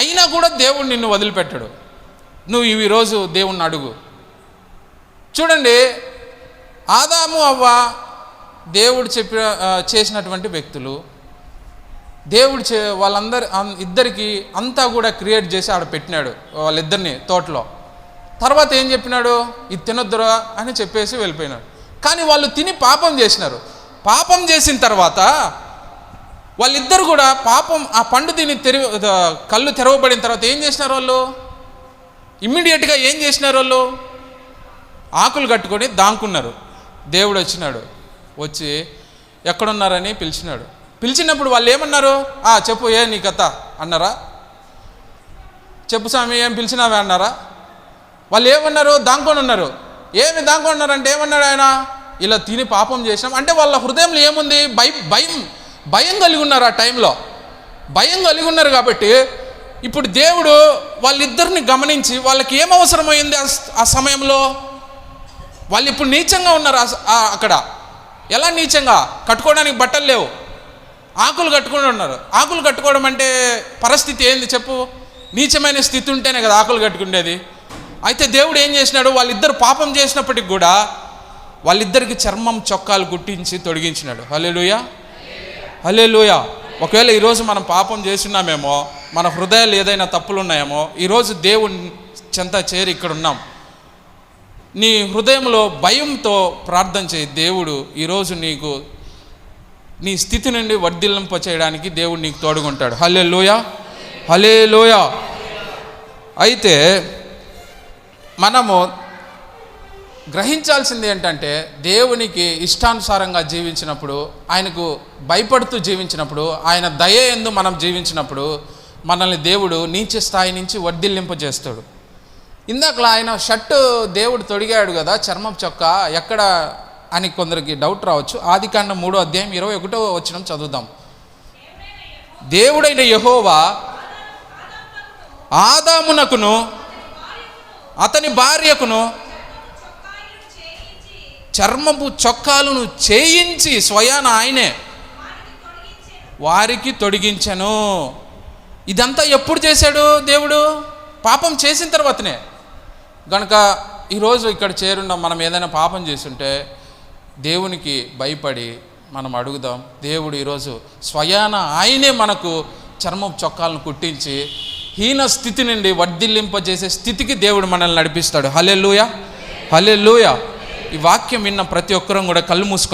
అయినా కూడా దేవుడు నిన్ను వదిలిపెట్టడు. నువ్వు ఈరోజు దేవుణ్ణి అడుగు. చూడండి ఆదాము అవ్వ దేవుడు చెప్పిన చేసినటువంటి వ్యక్తులు దేవుడు చే వాళ్ళందరి అన్- ఇద్దరికి అంతా కూడా క్రియేట్ చేసి ఆడ పెట్టినాడు వాళ్ళిద్దరిని తోటలో. తర్వాత ఏం చెప్పినాడు? ఇది తినొద్దురా అని చెప్పేసి వెళ్ళిపోయినాడు. కానీ వాళ్ళు తిని పాపం చేసినారు. పాపం చేసిన తర్వాత వాళ్ళిద్దరు కూడా పాపం ఆ పండు తిని తెరి కళ్ళు తెరవబడిన తర్వాత ఏం చేసినారు వాళ్ళు? ఇమ్మీడియట్గా ఏం చేసినారు వాళ్ళు? ఆకులు కట్టుకొని దాంకున్నారు. దేవుడు వచ్చినాడు. వచ్చి ఎక్కడున్నారని పిలిచినాడు. పిలిచినప్పుడు వాళ్ళు ఏమన్నారు? ఆ చెప్పు ఏ నీ కథ? అన్నారా? చెప్పు స్వామి ఏం పిలిచినావే? అన్నారా? వాళ్ళు ఏమన్నారు? దాంకొని ఉన్నారు ఏమి దాంకొని ఉన్నారంటే ఏమన్నాడు ఆయన? ఇలా తిని పాపం చేసినాం. అంటే వాళ్ళ హృదయంలో ఏముంది? భయం భయం. భయం కలిగి ఉన్నారు ఆ టైంలో భయం కలిగి ఉన్నారు కాబట్టి ఇప్పుడు దేవుడు వాళ్ళిద్దరిని గమనించి వాళ్ళకి ఏం అవసరమైంది ఆ ఆ సమయంలో? వాళ్ళు ఇప్పుడు నీచంగా ఉన్నారు ఆ అక్కడ. ఎలా నీచంగా? కట్టుకోవడానికి బట్టలు లేవు. ఆకులు కట్టుకుని ఉన్నారు. ఆకులు కట్టుకోవడం అంటే పరిస్థితి ఏంది చెప్పు? నీచమైన స్థితి ఉంటేనే కదా ఆకులు కట్టుకుండేది. అయితే దేవుడు ఏం చేసినాడు? వాళ్ళిద్దరు పాపం చేసినప్పటికి కూడా వాళ్ళిద్దరికి చర్మం చొక్కాలు గుట్టించి తొడిగించినాడు. హలే హలేలుయా ఒకవేళ ఈరోజు మనం పాపం చేస్తున్నామేమో మన హృదయాలు ఏదైనా తప్పులు ఉన్నాయేమో ఈరోజు దేవుని చెంత చేరి ఇక్కడ ఉన్నాం. నీ హృదయంలో భయంతో ప్రార్థన చేయి. దేవుడు ఈరోజు నీకు నీ స్థితి నుండి వర్ధిల్లింప చేయడానికి దేవుడు నీకు తోడుగుంటాడు. హలే లోయ హలే లోయ అయితే మనము గ్రహించాల్సింది ఏంటంటే దేవునికి ఇష్టానుసారంగా జీవించినప్పుడు ఆయనకు భయపడుతూ జీవించినప్పుడు ఆయన దయ ఎందు మనం జీవించినప్పుడు మనల్ని దేవుడు నీచ స్థాయి నుంచి వర్ధిల్లింపజేస్తాడు ఇందాకలా ఆయన షర్టు దేవుడు తొడిగాడు కదా చర్మం చొక్క ఎక్కడ అని కొందరికి డౌట్ రావచ్చు. ఆది కాండం మూడో అధ్యాయం ఇరవై ఒకటో వచ్చిన చదువుదాం. దేవుడైన యహోవా ఆదామునకును అతని భార్యకును చర్మపు చొక్కాలను చేయించి స్వయాన ఆయనే వారికి తొడిగించను. ఇదంతా ఎప్పుడు చేశాడు దేవుడు? పాపం చేసిన తర్వాతనే. గనక ఈరోజు ఇక్కడ చేరుండం మనం ఏదైనా పాపం చేస్తుంటే దేవునికి భయపడి మనం అడుగుదాం దేవుడు ఈరోజు స్వయాన ఆయనే మనకు చర్మం చొక్కాలను కుట్టించి హీన స్థితి నుండి వర్ధిల్లింపజేసే స్థితికి దేవుడు మనల్ని నడిపిస్తాడు. హలే లూయ హలే ఈ వాక్యం విన్న ప్రతి ఒక్కరూ కూడా కళ్ళు మూసుకొని